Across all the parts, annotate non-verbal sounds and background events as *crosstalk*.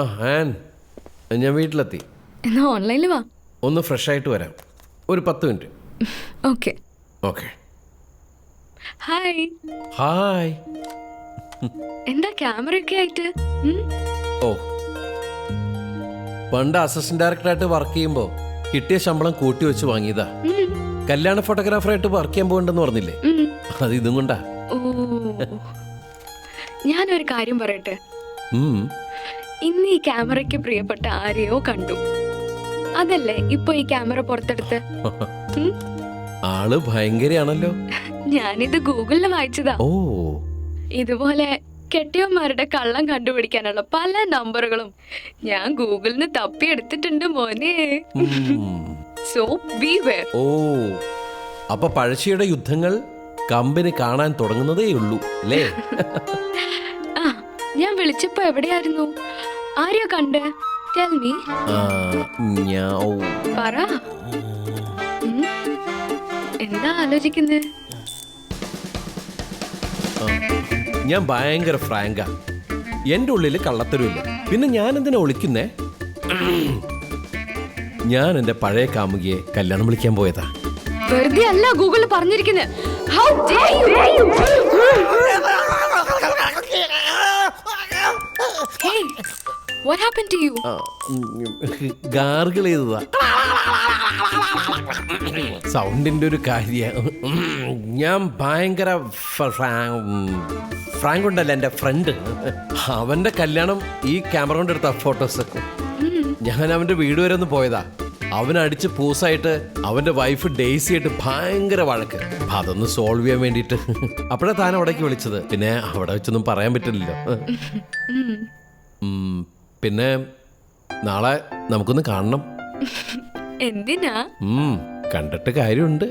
An ഞാൻ വീട്ടിലെത്തി. എന്നാ ഓൺലൈനിൽ വാ. ഒന്ന് ഫ്രഷ് ആയിട്ട് വരാം. ഒരു പത്ത് minute. Okay okay hi hi എന്താ ക്യാമറ ഒക്കെ ആയിട്ട്? ഓ. പണ്ട് അസിസ്റ്റന്റ് ഡയറക്ടറായിട്ട് വർക്ക് ചെയ്യുമ്പോൾ കിട്ടിയ ശമ്പളം കൂട്ടി വെച്ച് വാങ്ങിയതാ. കല്യാണ ഫോട്ടോഗ്രാഫറായിട്ട് വർക്ക് ചെയ്യാൻ പോകണ്ടെന്ന് പറഞ്ഞില്ലേ. അത് ഇതും കൊണ്ടാ. ഞാനൊരു കാര്യം പറയട്ടെ. ഇന്ന് ഈ ക്യാമറയ്ക്ക് പ്രിയപ്പെട്ട ആരെയോ കണ്ടു. അതല്ലേ ഇപ്പൊ ഈ ക്യാമറ പുറത്തെടുത്ത്? *laughs* ആൾ ഭയങ്കരയാണല്ലോ. ഞാനിത് ഗൂഗിളിൽ വായിച്ചതാ. ഓ. ഇതുപോലെ കെട്ടിയന്മാരുടെ കള്ളം കണ്ടുപിടിക്കാനുള്ള പല നമ്പറുകളും ഞാൻ ഗൂഗിളിന് തപ്പി തപ്പിയെടുത്തിട്ടുണ്ട് മോനെ. സോ ബി വെയർ ഓ. അപ്പൊ പഴശ്ശിയുടെ യുദ്ധങ്ങൾ കമ്പനി കാണാൻ തുടങ്ങുന്നതേ ഉള്ളൂ അല്ലേ? *laughs* ഞാൻ വിളിച്ചപ്പോ എവിടെയായിരുന്നു ആരെയോ കണ്ട് ടെൽ മീ. പറ എന്താ ആലോചിക്കുന്നത് ഞാൻ ഭയങ്കര ഫ്രാങ്കാ എന്റെ ഉള്ളിൽ കള്ളത്തരമില്ല പിന്നെ ഞാൻ എന്തിനാ ഒളിക്കുന്നേ ഞാൻ എന്റെ പഴയ കാമുകിയെ കല്യാണം വിളിക്കാൻ പോയതാ വെറുതെ അല്ല ഗൂഗിളിൽ പറഞ്ഞിരിക്കുന്നത് what happen to you gargle ചെയ്തതാ. സൗണ്ടിന്റെ ഒരു കാര്യം ഞാൻ ഭയങ്കര ഫ്രാങ്ക് ഉണ്ടല്ലോ എന്റെ ഫ്രണ്ട്. അവന്റെ കല്യാണം ഈ ക്യാമറ കൊണ്ട് എടുത്ത ഫോട്ടോസ്. ഞാൻ അവന്റെ വീട് വരെ ഒന്ന് പോയതാ. അവനടിച്ച് പൂസായിട്ട് അവന്റെ വൈഫ് ഡെയ്സി ആയിട്ട് ഭയങ്കര വഴക്ക്. അപ്പൊ അതൊന്ന് സോൾവ് ചെയ്യാൻ വേണ്ടിയിട്ട്. അപ്പോഴാ താൻ അവിടേക്ക് വിളിച്ചത്. പിന്നെ അവിടെ വെച്ചൊന്നും പറയാൻ പറ്റില്ലല്ലോ. പിന്നെ നാളെ നമുക്കൊന്ന് കാണണം എന്തിനാ കണ്ടിട്ട് കാര്യമുണ്ട്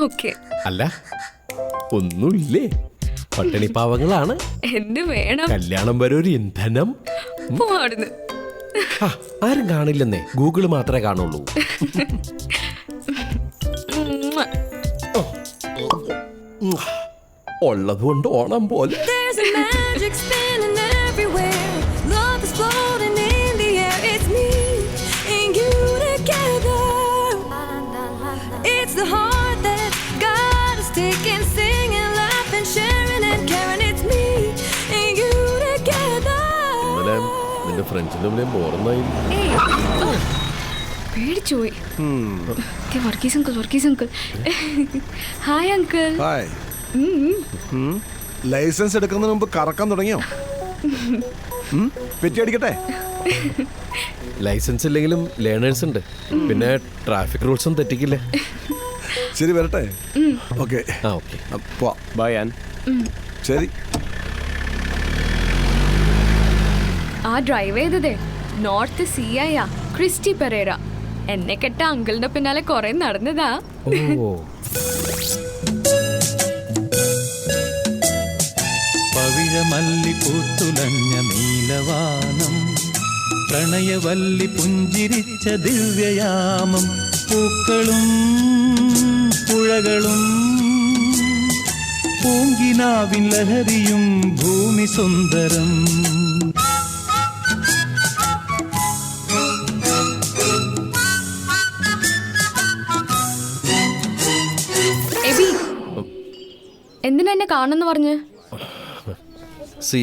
ഓക്കെ അല്ല ഒന്നുമില്ലേ പട്ടിണി പാവങ്ങളാണ് എന്ത് വേണം കല്യാണം വരെ ഒരു ഇന്ധനം ആരും കാണില്ലെന്നേ ഗൂഗിൾ മാത്രമേ കാണുള്ളൂ ഉള്ളതുകൊണ്ട് ഉള്ളത് കൊണ്ട് ഓണം പോലെ ഫ്രണ്ട്സിന്റെ മുന്നിൽ ബോർന്നായി പേടിച്ചുപോയി. Varghese uncle Varghese uncle hi uncle hi. Licence എടുക്കുന്നതിന് മുമ്പ് കറക്കാൻ തുടങ്ങിയോ? പെറ്റി അടിക്കട്ടെ. ലൈസൻസ് ഇല്ലെങ്കിലും ലേണേഴ്സ് ഉണ്ട്. പിന്നെ ട്രാഫിക് റൂൾസും തെറ്റിക്കില്ലേ. ശരി വരട്ടെ. ഓക്കെ ആ ഓക്കെ പോവാ. ബൈ ആൻ ശരി ആ ഡ്രൈവ് ചെയ്തതേ. നോർത്ത് സി ആയാ ക്രിസ്റ്റി പെരേര എന്നെ കെട്ട അങ്കിളിന്റെ പിന്നാലെ കുറെ നടന്നതാ. പവിഴമല്ലി പൂത്തുലഞ്ഞ നീലവാനം പ്രണയവല്ലി പുഞ്ചിരിച്ച ദിവ്യയാമം പൂക്കളും പുഴകളും പൂങ്കിനാവിൻ ലഹരിയും ഭൂമി സുന്ദരം. എന്നെ കാണുന്നു പറഞ്ഞ്. സി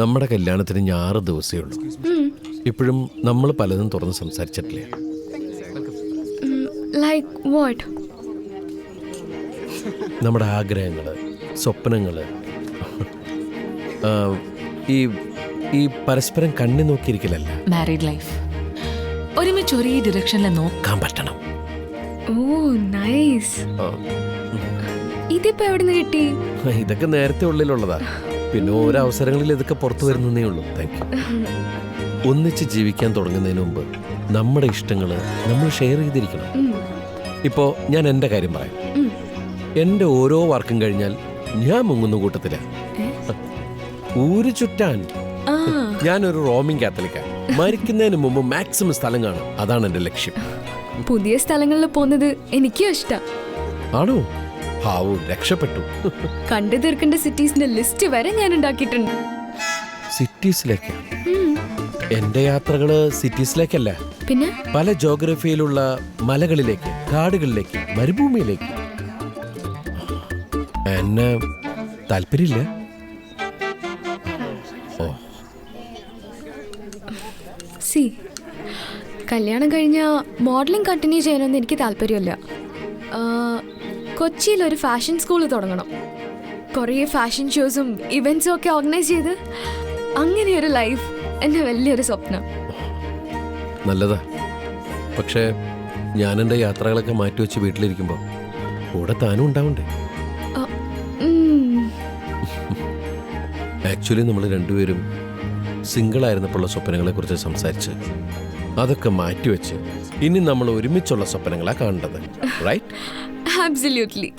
നമ്മുടെ കല്യാണത്തിന് ഞാറ് ആറ് ദിവസമേ ഉള്ളൂ. ഇപ്പോഴും നമ്മൾ പലതും തുറന്ന് സംസാരിച്ചിട്ടില്ല? ലൈക്ക് വാട്ട് നമ്മുടെ ആഗ്രഹങ്ങൾ സ്വപ്നങ്ങൾ ഈ ഈ പരസ്പരം കണ്ണി നോക്കിയിരിക്കലല്ല. മാരീഡ് ലൈഫ് ഒരുമിച്ച് ഒരേ ഡിറക്ഷനിൽ നോക്കാൻ പറ്റണം. ഓ നൈസ് ആ, ഇതിപ്പോ എവിടുന്ന് കിട്ടി? ഇതൊക്കെ നേരത്തെ ഉള്ളിലുള്ളതാ. പിന്നെ ഓരോ അവസരങ്ങളിൽ ഇതൊക്കെ പുറത്തു വരുന്നേ ഉള്ളൂ. താങ്ക് യു ഒന്നിച്ച് ജീവിക്കാൻ തുടങ്ങുന്നതിന് മുമ്പ് നമ്മുടെ ഇഷ്ടങ്ങൾ നമ്മൾ ഷെയർ ചെയ്തിരിക്കണം. ഇപ്പോ ഞാൻ എന്റെ കാര്യം പറയാം. എന്റെ ഓരോ വർക്കും കഴിഞ്ഞാൽ ഞാൻ മുങ്ങുന്ന കൂട്ടത്തില. ഊര് ചുറ്റാൻ ഞാനൊരു റോമിംഗ് കാത്തലിക്ക. മരിക്കുന്നതിന് മുമ്പ് മാക്സിമം സ്ഥലം കാണും. അതാണ് എന്റെ ലക്ഷ്യം. പുതിയ സ്ഥലങ്ങളിൽ പോകുന്നത് എനിക്കും ഇഷ്ടം. ആണോ? ഹാവു രക്ഷപ്പെട്ടു. കണ്ടു തീർക്കേണ്ട സിറ്റീസിന്റെ ലിസ്റ്റ് വരെ ഞാൻ ഉണ്ടാക്കിയിട്ടുണ്ട്. സിറ്റീസിലേക്ക് എന്റെ യാത്രകൾ സിറ്റീസിലേക്കല്ല. പിന്നെ? പല ജോഗ്രഫിയിലുള്ള മലകളിലേക്ക് കാടുകളിലേക്ക് മരുഭൂമിയിലേക്ക്. എന്നെ താല്പര്യമില്ല. ഓ. സി കല്യാണം കഴിഞ്ഞ മോഡലിംഗ് കണ്ടിന്യൂ ചെയ്യണമെന്ന് എനിക്ക് താല്പര്യമില്ല. കൊച്ചിയിൽ ഒരു ഫാഷൻ സ്കൂൾ തുടങ്ങണം. കുറേ ഫാഷൻ ഷോസും ഇവൻസും ഒക്കെ ഓർഗനൈസ് ചെയ്ത് അങ്ങനെ ഒരു ലൈഫ് എന്റെ വലിയൊരു സ്വപ്നം. നല്ലതാ. പക്ഷേ ഞാൻ എന്റെ യാത്രകളൊക്കെ മാറ്റി വെച്ച് വീട്ടിലിരിക്കുമ്പോൾ കൂടെ താനും ഉണ്ടാവണ്ടേ? ആക്ച്വലി നമ്മൾ രണ്ടുപേരും സിംഗിൾ ആയിരുന്നപ്പോഴുള്ള സ്വപ്നങ്ങളെ കുറിച്ച് സംസാരിച്ച് അതൊക്കെ മാറ്റിവെച്ച് ഇനി നമ്മൾ ഒരുമിച്ചുള്ള സ്വപ്നങ്ങളാണ് കാണേണ്ടത്. Right? Absolutely.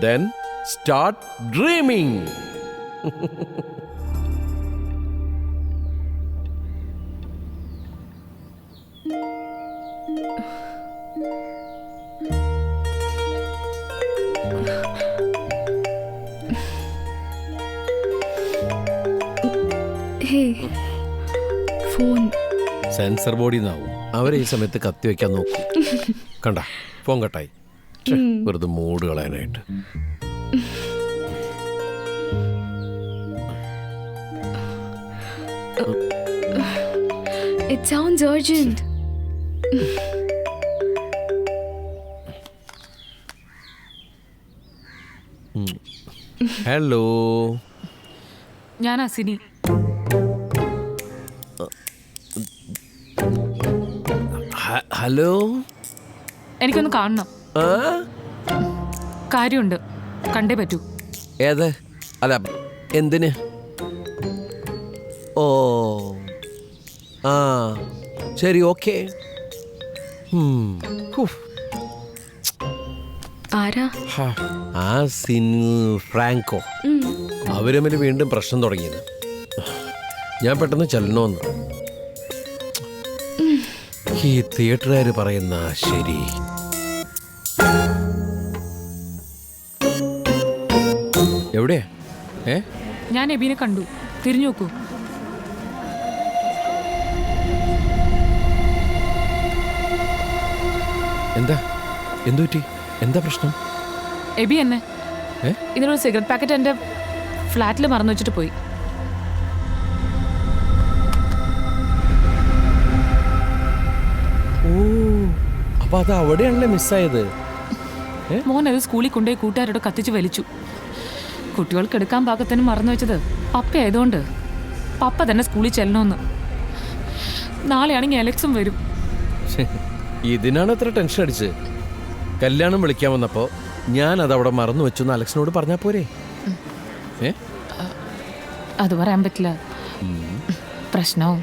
Then start dreaming. Phone sensor body എന്നാവും അവരെ ഈ സമയത്ത് കത്തി വെക്കാൻ നോക്കും *laughs* കണ്ട ഫോൺ കട്ടായി വെറുതെ മൂഡ് കളയാനായിട്ട്. It sounds urgent. ഹലോ ഞാൻ അസിനി ഹലോ? എനിക്കൊന്ന് കാണണം. കാര്യമുണ്ട് കണ്ടേ പറ്റൂ. ഏത്? അല്ല എന്തിന്? ഓ. ആ ശരി ഓക്കെ. ആരാ? ആ സിൻ ഫ്രാങ്കോ. അവരമ്മിൽ വീണ്ടും പ്രശ്നം തുടങ്ങിയത്. ഞാൻ പെട്ടെന്ന് ചെല്ലണമെന്ന് ഈ തിയേറ്ററുകാർ പറയുന്ന ശരി. എവിടെയാ ഏ? ഞാൻ എബീനെ കണ്ടു. തിരിഞ്ഞു നോക്കൂ. എന്താ? എന്തു പറ്റി? എന്താ പ്രശ്നം? എബി എന്നെ. ഏ? ഇതിനൊരു സിഗരറ്റ് പാക്കറ്റ് എന്റെ ഫ്ലാറ്റിൽ മറന്നു വെച്ചിട്ട് പോയി. ഓ അപ്പൊ അത് അവിടെയാണല്ലേ മിസ്സായത്? മോൻ അത് സ്കൂളിൽ കൊണ്ടുപോയി കൂട്ടുകാരോട് കത്തിച്ച് വലിച്ചു. കുട്ടികൾക്ക് എടുക്കാൻ പാകത്തിന് മറന്നു വെച്ചത് പപ്പ ആയതുകൊണ്ട് പപ്പ തന്നെ സ്കൂളിൽ ചെല്ലണമെന്ന് നാളെയാണെങ്കിൽ അലക്സും വരും. ഇതിനാണ് ഇത്ര ടെൻഷൻ അടിച്ച് കല്യാണം വിളിക്കാൻ വന്നപ്പോ ഞാൻ അത് അവിടെ മറന്നു വെച്ചു എന്ന് അലക്സിനോട് പറഞ്ഞാ പോരെ? ഏ? അത് പറയാൻ പറ്റില്ല. പ്രശ്നവും.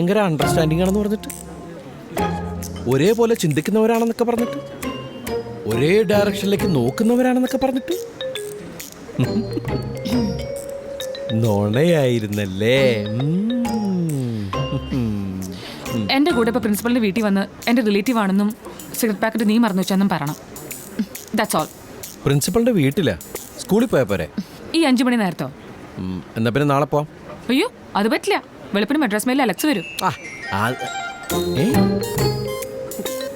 ഭയങ്കര അണ്ടർസ്റ്റാൻഡിങ് ആണെന്ന് പറഞ്ഞിട്ട്. ഒരേപോലെ ചിന്തിക്കുന്നവരാണെന്നൊക്കെ പറഞ്ഞിട്ട്. ഒരേ ഡയറക്ഷനിലേക്ക് നോക്കുന്നവരാണെന്നൊക്കെ പറഞ്ഞിട്ട്. നുണയായിരുന്നല്ലേ. എന്റെ കൂടെ ഇപ്പൊ പ്രിൻസിപ്പളിന്റെ വീട്ടിൽ വന്ന് എന്റെ റിലേറ്റീവ് ആണെന്നും സിഗരറ്റ് പാക്കറ്റ് നീ മറന്നു വെച്ചെന്നും പറയണം. ദാറ്റ്സ് ഓൾ പ്രിൻസിപ്പളിന്റെ വീട്ടിലാ? സ്കൂളിൽ പോയാ പോരെ? ഈ അഞ്ചു മണി നേരത്തോ? എന്നാ പിന്നെ നാളെ പോവാം. അയ്യോ അത് പറ്റില്ല. വെളുപ്പിന് മദ്രാസ് മെയിൽ അലക്സ് വരും ആ, ആ, ഏ?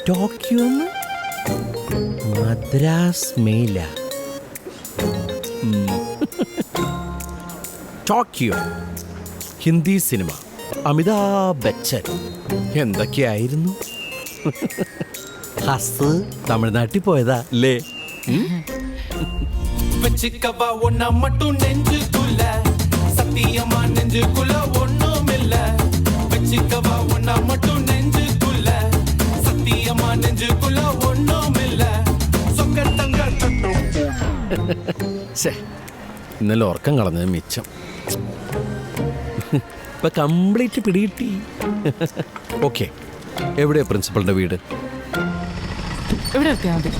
ടോക്കിയോ മദ്രാസ് മെയില ടോക്കിയോ ഹിന്ദി സിനിമ അമിതാഭ് ബച്ചൻ എന്തൊക്കെയായിരുന്നു ഹസ് തമിഴ്നാട്ടിൽ പോയതാ അല്ലേ வச்சுக்கவா ஒன்னா மட்டும் நெஞ்சுக்குள்ள சத்தியமா நெஞ்சுக்குள்ள ஒண்ணும் இல்ல வச்சுக்கவா ஒன்னா மட்டும் நெஞ்சுக்குள்ள சத்தியமா நெஞ்சுக்குள்ள ஒண்ணும் இல்ல சொக்க தங்க தட்டும் ശ്ശേ, ഇന്നലെ *laughs* ഉറക്കം കളഞ്ഞത് മിച്ചം *laughs* ഇപ്പൊ കംപ്ലീറ്റ് പിടികിട്ടി *laughs* ഓക്കെ എവിടെയാ പ്രിൻസിപ്പളിന്റെ വീട് ഇവിടെ എത്തിയാൽ മതി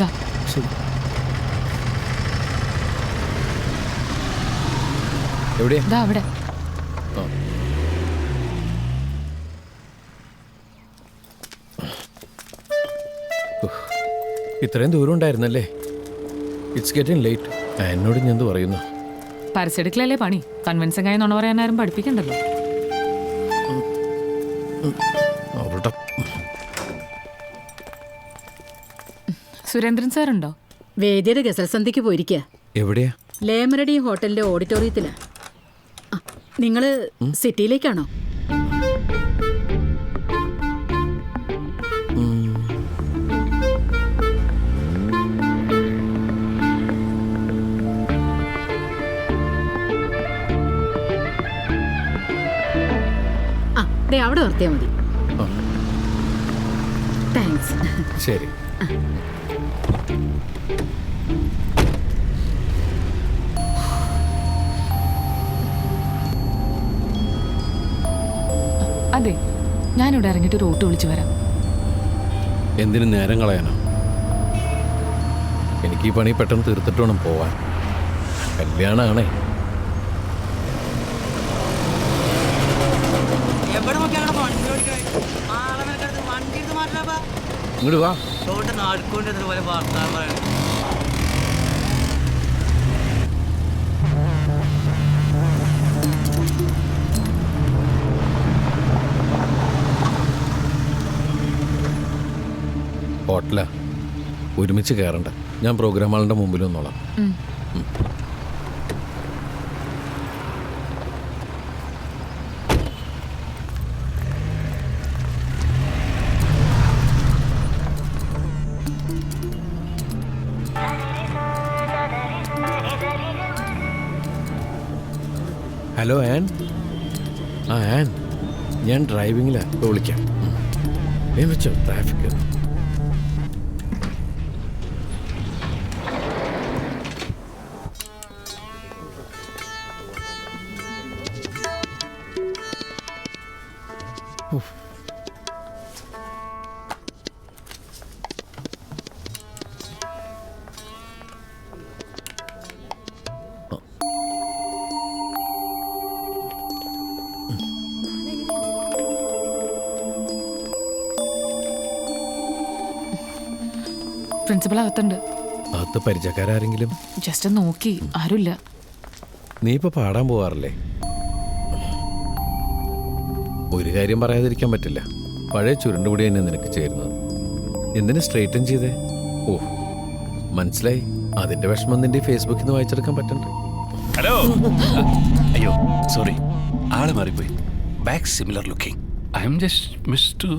ദാ, എവിടെ അവിടെ. ഇത്രയും ദൂരം ഉണ്ടായിരുന്നല്ലേ? ഇറ്റ്സ് ഗെറ്റിംഗ് ലേറ്റ് എന്നോട് ഞാൻ പറയുന്നു? പരസ്യെടുക്കലല്ലേ പണി? കൺവിൻസിംഗ് ആയി നുണ പറയാനാരും പഠിപ്പിക്കണ്ടല്ലോ. സുരേന്ദ്രൻ സാർ ഉണ്ടോ വേദിയുടെ ഗസൽസന്ധിക്ക് പോയിരിക്കുക എവിടെയാ? ലേമരടി ഹോട്ടലിന്റെ ഓഡിറ്റോറിയത്തിലാണ് ആ, നിങ്ങൾ സിറ്റിയിലേക്കാണോ? അവിടെ നിർത്തിയാ മതി. താങ്ക്സ് ശരി. അതെ ഞാനിവിടെ ഇറങ്ങിയിട്ട് ഒരു ഓട്ടോ വിളിച്ചു വരാം. എന്തിനു നേരം കളയാനോ? എനിക്ക് ഈ പണി പെട്ടെന്ന് തീർത്തിട്ട് വേണം പോവാൻ. കല്യാണാണേ. ഇങ്ങോട്ട് വാ. നാടുകൊണ്ട് പോലെ വാർത്താൻ പറയണേ. ഒരുമിച്ച് കയറണ്ട ഞാൻ പ്രോഗ്രാം ആളിന്റെ മുമ്പിൽ വന്നോളാം ഹലോ ആൻ. ആ ആൻ. ഞാൻ ഡ്രൈവിങ്ങിലാണ് വിളിക്കാം. വെച്ചോ ട്രാഫിക് പ്രിൻസിപ്പൽ അകത്തുണ്ട്. അത് പരിചയക്കാരെങ്കിലും ജസ്റ്റ് നോക്കി ആരുമില്ല. നീ ഇപ്പൊ പാടാൻ പോവാറല്ലേ? ഒരു കാര്യം പറയാതിരിക്കാൻ പറ്റില്ല. പഴയ ചുരുണ്ടുകൂടി തന്നെ നിനക്ക് ചേരുന്നത്. എന്തിനു സ്ട്രേറ്റൻ ചെയ്തേ? ഓ മനസ്സിലായി. അതിന്റെ വിഷമം നിന്റെ ഫേസ്ബുക്കിൽ നിന്ന് വായിച്ചെടുക്കാൻ പറ്റണ്ട്. ഹലോ അയ്യോ സോറി ആൾ മാറിപ്പോയി. Back similar looking I'm just miss to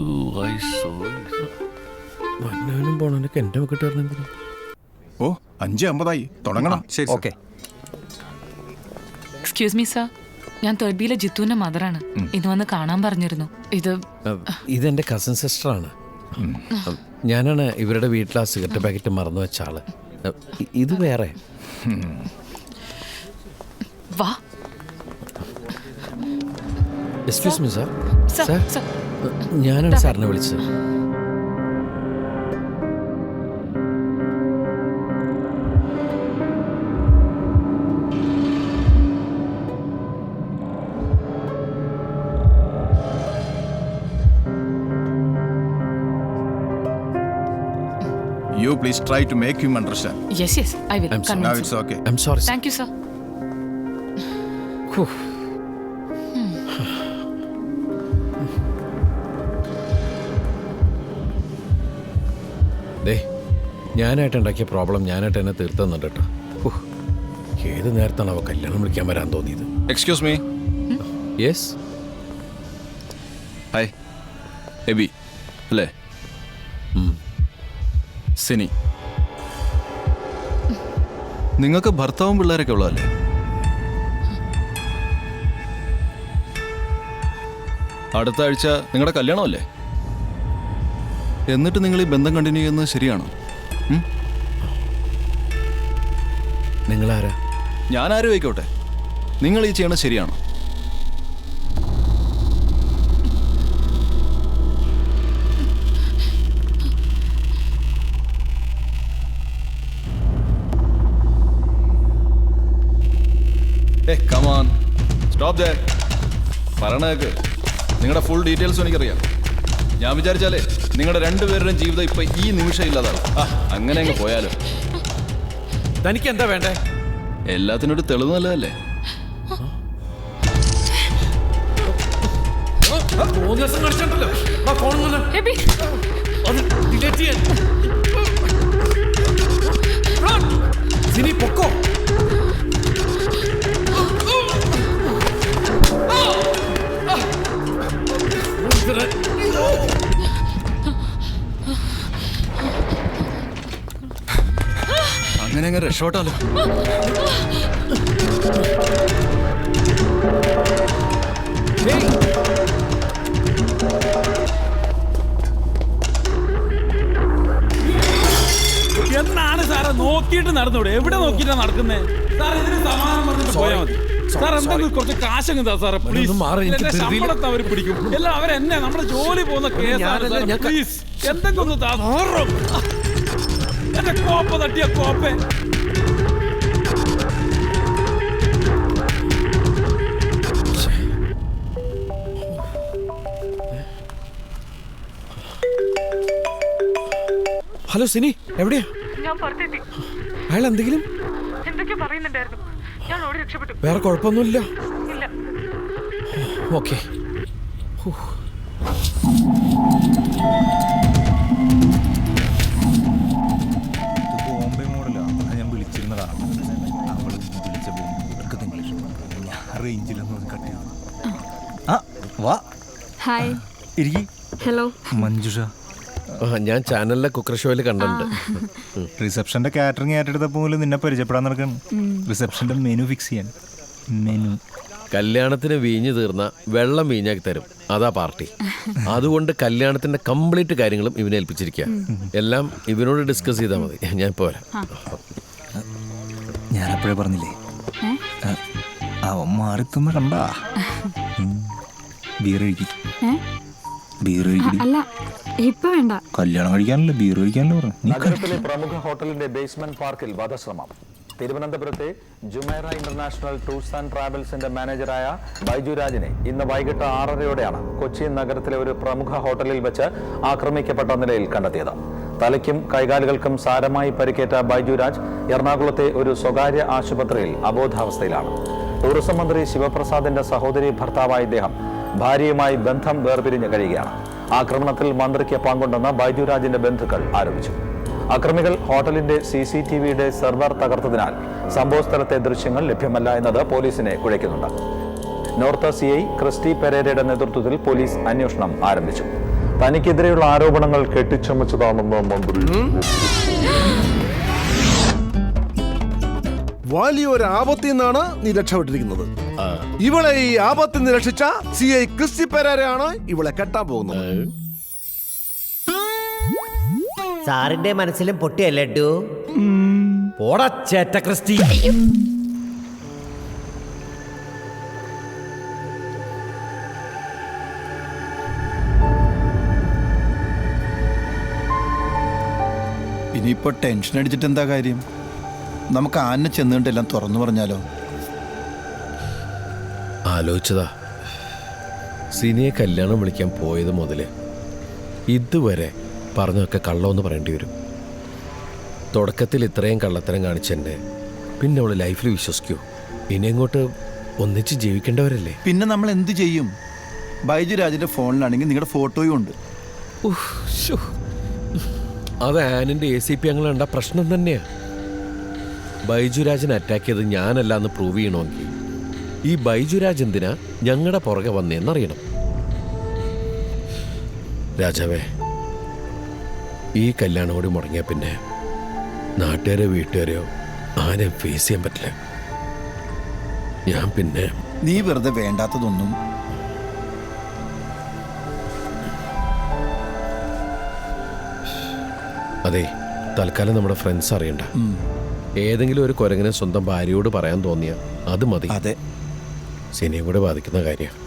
വന്നവനും പോണവനൊക്കെ എന്റെ മക്കിട്ട് വരണെന്തിനും ഓ അഞ്ച് അമ്പതായി. തുടങ്ങണം. ശരി ഓക്കെ എക്സ്ക്യൂസ് മീ സാർ ഞാൻ തേർഡ് ജിത്തുവിന്റെ മദറാണ്. ഇന്ന് വന്ന് കാണാൻ പറഞ്ഞിരുന്നു. ഇത് ഇതെന്റെ കസിൻ സിസ്റ്ററാണ് ഞാനാണ് ഇവരുടെ വീട്ടിൽ ആ സിഗരറ്റ് പാക്കറ്റ് മറന്നു വെച്ച ആൾ. ഇത് വേറെ. വാ. Excuse me sir sir sir sir ഞാനാണ് സാറിനെ വിളിച്ചത്. Please try to make him understand yes yes I will I'm sorry. Now convince I'm sorry thank you sir ദേ ഞാനായിട്ട് ഉണ്ടാക്കിയ പ്രോബ്ലം ഞാനായിട്ട് എന്നെ തീർത്തുന്നുണ്ട് കേട്ടോ. ഹോ, ഏത് നേരത്താണ് അവ കല്യാണം വിളിക്കാൻ വരാൻ തോന്നിയത്? Excuse me yes hi Abi അല്ലേ? സിനി. നിങ്ങൾക്ക് ഭർത്താവും പിള്ളേരൊക്കെ ഉള്ളതല്ലേ? അടുത്ത ആഴ്ച നിങ്ങളുടെ കല്യാണമല്ലേ? എന്നിട്ട് നിങ്ങൾ ഈ ബന്ധം കണ്ടിന്യൂ ചെയ്യുന്നത് ശരിയാണോ? നിങ്ങളാരാ? ഞാൻ ആരും ആയിക്കോട്ടെ നിങ്ങൾ ഈ ചെയ്യണത് ശരിയാണോ ഏ കമാൻ സ്റ്റോപ്പ് ദേ പറയണ കേക്ക്. നിങ്ങളുടെ ഫുൾ ഡീറ്റെയിൽസ് എനിക്കറിയാം. ഞാൻ വിചാരിച്ചാലേ നിങ്ങളുടെ രണ്ടുപേരുടെയും ജീവിതം ഇപ്പൊ ഈ നിമിഷം ഇല്ലാതാണ് ആ അങ്ങനെ അങ്ങ് പോയാലോ. തനിക്ക് എന്താ വേണ്ടേ? എല്ലാത്തിനും ഒരു തെളിവ് നല്ലതല്ലേ? മൂന്ന് ദിവസം കളിച്ചിട്ടുണ്ടല്ലോ ആ ഫോൺ ഡിലീറ്റ് ചെയ്യാൻ. അങ്ങനെ എന്നാണ് സാറെ നോക്കിയിട്ട് നടന്നൂടെ? എവിടെ നോക്കിയിട്ടാ നടക്കുന്നേ? സാർ ഇതിന് സമാധാനം പറഞ്ഞിട്ട് പോയാൽ മതി. സാർ എന്തെങ്കിലും കുറച്ച് കാശങ്ങ് താ സാറെ പ്ലീസ് ഒന്ന് എനിക്ക് എന്റെ ധൃതിയില്- ശമ്പളത്തെ അവർ പിടിക്കും. എല്ലാം അവരെന്നെ നമ്മുടെ ജോലി പോകുന്ന കേസാണ് ഞാനല്ല, ഞാൻ ക- പ്ലീസ് എന്തെങ്കിലും ഒന്ന് താ മാറും. എന്റെ കോപ്പ തട്ടിയ കോപ്പേ. ഹലോ സിനി എവിടെയാ? ഞാൻ പുറത്തെത്തി. അയാൾ എന്തെങ്കിലും? എന്തൊക്കെ പറയുന്നുണ്ടായിരുന്നു. ഞാൻ ഓടി രക്ഷപ്പെട്ടു. വേറെ കുഴപ്പമൊന്നുമില്ല. ഇല്ല. ഓക്കെ. വിളിച്ചപ്പോൾ ഞാൻ റേഞ്ചിലൊന്നും കട്ട് ചെയ്തു ആ വാ. ഹായ്. ഇരിക്കി. ഹലോ. മഞ്ജുഷ. ഞാൻ ചാനലിലെ കുക്കർ ഷോയിൽ കണ്ടിട്ടുണ്ട്. റിസപ്ഷന്റെ കാറ്ററിംഗ് ഏറ്റെടുത്തപ്പോൾ പോലും നിന്നെ പരിചയപ്പെടാൻ നടക്കണം റിസപ്ഷന്റെ മെനു ഫിക്സ് ചെയ്യാൻ. മെനു. കല്യാണത്തിന് വീഞ്ഞു തീർന്ന വെള്ളം വീഞ്ഞാക്കി തരും. അതാ പാർട്ടി. അതുകൊണ്ട് കല്യാണത്തിന്റെ കംപ്ലീറ്റ് കാര്യങ്ങളും ഇവനെ ഏൽപ്പിച്ചിരിക്കുക. എല്ലാം ഇവനോട് ഡിസ്കസ് ചെയ്താൽ മതി. ഞാൻ പോരാ. ഞാൻ അപ്പോഴേ പറഞ്ഞില്ലേ ആ, അവൻ മാറിത്തുമ്പോ കണ്ടാ? ബീർ കഴിക്കും. ബീർ അല്ല ഇപ്പൊ വേണ്ട. കല്യാണം കഴിക്കാനല്ലേ? ബീർ കഴിക്കാനല്ലേ പറഞ്ഞു? നഗരത്തിലെ പ്രമുഖ ഹോട്ടലിന്റെ ബേസ്മെന്റ് പാർക്കിൽ വധശ്രമം. തിരുവനന്തപുരത്തെ ജുമേറ ഇന്റർനാഷണൽ ടൂർസ് ആൻഡ് ട്രാവൽസിന്റെ മാനേജറായ ബൈജു രാജിനെ ഇന്ന് വൈകിട്ട് ആറരയോടെയാണ് കൊച്ചി നഗരത്തിലെ ഒരു പ്രമുഖ ഹോട്ടലിൽ വെച്ച് ആക്രമിക്കപ്പെട്ട നിലയിൽ കണ്ടെത്തിയത്. തലയ്ക്കും കൈകാലുകൾക്കും സാരമായി പരിക്കേറ്റ ബൈജു രാജ് എറണാകുളത്തെ ഒരു സ്വകാര്യ ആശുപത്രിയിൽ അബോധാവസ്ഥയിലാണ്. ടൂറിസം മന്ത്രി ശിവപ്രസാദിന്റെ സഹോദരി ഭർത്താവായ ഇദ്ദേഹം ഭാര്യയുമായി ബന്ധം വേർപിരിഞ്ഞ് കഴിയുകയാണ്. ആക്രമണത്തിൽ മന്ത്രിക്ക് പങ്കുണ്ടെന്ന് ബൈജുരാജിന്റെ ബന്ധുക്കൾ ആരോപിച്ചു. അക്രമികൾ ഹോട്ടലിന്റെ സി സി ടി വിയുടെ സെർവർ തകർത്തതിനാൽ സംഭവസ്ഥലത്തെ ദൃശ്യങ്ങൾ ലഭ്യമല്ല എന്നത് പോലീസിനെ കുഴയ്ക്കുന്നുണ്ട്. നോർത്ത് സി ഐ ക്രിസ്റ്റി പെരേരയുടെ നേതൃത്വത്തിൽ പോലീസ് അന്വേഷണം ആരംഭിച്ചു. തനിക്കെതിരെയുള്ള ആരോപണങ്ങൾ കെട്ടിച്ചമച്ചതാണെന്ന് മന്ത്രി വലിയൊരു ആപത്തിൽ നിന്നാണ് നീ രക്ഷപ്പെട്ടിരിക്കുന്നത്. ഇവളെ ഈ ആപത്തിൽ നിന്ന് രക്ഷിച്ച സി ഐ ക്രിസ്റ്റി പെരാരാണ് ഇവളെ കെട്ടാൻ പോകുന്നത്. സാറിന്റെ മനസ്സിലും പൊട്ടിയല്ലേ പോടാ ചേട്ട ക്രിസ്റ്റി. ഇനിയിപ്പോ ടെൻഷൻ അടിച്ചിട്ട് എന്താ കാര്യം? നമുക്ക് ആന ചെന്നുകൊണ്ട് എല്ലാം തുറന്നു പറഞ്ഞാലോ? ആലോചിച്ചതാ. സിനിയെ കല്യാണം വിളിക്കാൻ പോയത് മുതൽ ഇതുവരെ പറഞ്ഞൊക്കെ കള്ളമെന്ന് പറയേണ്ടി വരും. തുടക്കത്തിൽ ഇത്രയും കള്ളത്തരം കാണിച്ചെന്നെ പിന്നെ അവൾ ലൈഫിൽ വിശ്വസിക്കൂ. ഇനി അങ്ങോട്ട് ഒന്നിച്ച് ജീവിക്കേണ്ടവരല്ലേ? പിന്നെ നമ്മൾ എന്ത് ചെയ്യും? ബൈജു രാജിന്റെ ഫോണിലാണെങ്കിൽ നിങ്ങളുടെ ഫോട്ടോയും ഉണ്ട്. അത് ആനിന്റെ എ സി പി അങ്ങനെ പ്രശ്നം തന്നെയാ. ബൈജുരാജൻ അറ്റാക്ക് ചെയ്ത് ഞാനല്ല എന്ന് പ്രൂവ് ചെയ്യണമെങ്കിൽ ഈ ബൈജുരാജ് എന്തിനാ ഞങ്ങളുടെ പുറകെ വന്നേന്നറിയണം. രാജാവേ ഈ കല്യാണം കൂടി മുടങ്ങിയ പിന്നെ നാട്ടുകാരെയോ വീട്ടുകാരെയോ ആരെയും ഫേസ് ചെയ്യാൻ പറ്റില്ല. ഞാൻ പിന്നെ നീ വെറുതെ വേണ്ടാത്തതൊന്നും അതെ തൽക്കാലം നമ്മുടെ ഫ്രണ്ട്സ് അറിയണ്ട. ഏതെങ്കിലും ഒരു കുരങ്ങനെ സ്വന്തം ഭാര്യയോട് പറയാൻ തോന്നിയ അത് മതി. അതെ. സിനിമയുടെ കൂടെ ബാധിക്കുന്ന കാര്യമാണ്